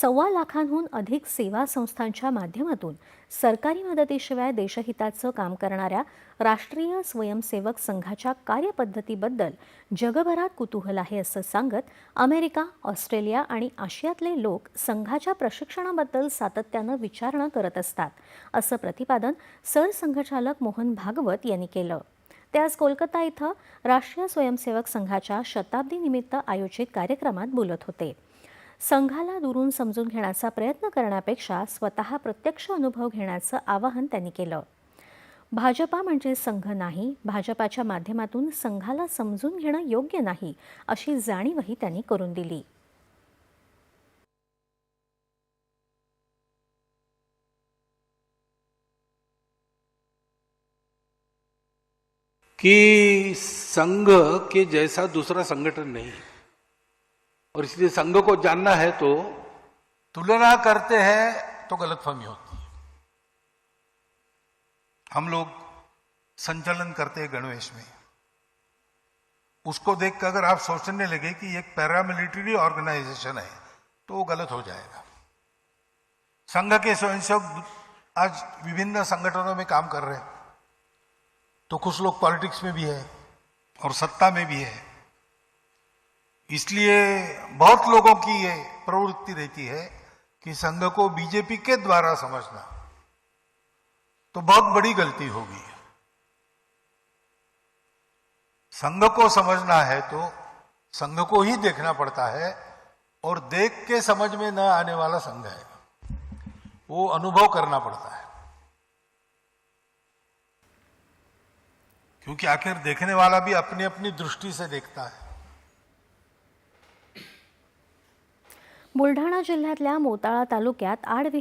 सव्वा लाखांहून अधिक सेवा संस्थांच्या माध्यमातून सरकारी मदतीशिवाय देशहिताचं काम करणाऱ्या राष्ट्रीय स्वयंसेवक संघाच्या कार्यपद्धतीबद्दल जगभरात कुतूहल आहे असं सांगत अमेरिका ऑस्ट्रेलिया आणि आशियातले लोक संघाच्या प्रशिक्षणाबद्दल सातत्यानं विचारणा करत असतात असं प्रतिपादन सरसंघचालक मोहन भागवत यांनी केलं. ते आज कोलकाता इथं राष्ट्रीय स्वयंसेवक संघाच्या शताब्दीनिमित्त आयोजित कार्यक्रमात बोलत होते. संघाला दुरून समजून घेण्याचा प्रयत्न करण्यापेक्षा स्वतः प्रत्यक्ष अनुभव घेण्याचं आवाहन त्यांनी केलं. भाजपा म्हणजे संघ नाही भाजपाच्या माध्यमातून संघाला समजून घेणं योग्य नाही अशी जाणीवही त्यांनी करून दिली. कि संघ के जैसा दूसरा संगठन नहीं और इसलिए संघ को जानना है तो तुलना करते हैं तो गलतफहमी होती है। हम लोग संचालन करते हैं गणवेश में। उसको देख कर अगर आप सोचने लगे कि एक पैरामिलिट्री ऑर्गेनाइजेशन है तो वो गलत हो जाएगा। संघ के स्वयंसेवक आज विभिन्न संगठनों में काम कर रहे हैं। तो कुछ लोग पॉलिटिक्स में भी है और सत्ता में भी है। इसलिए बहुत लोगों की ये प्रवृत्ति रहती है कि संघ को बीजेपी के द्वारा समझना तो बहुत बड़ी गलती होगी। संघ को समझना है तो संघ को ही देखना पड़ता है और देख के समझ में न आने वाला संघ है। वो अनुभव करना पड़ता है। क्योंकि आखिर देखने वाला भी अपनी अपनी दृष्टि से देखता है। बुलढाणा जिल्ह्यातल्या मोताळा तालुक्यात आडविहीर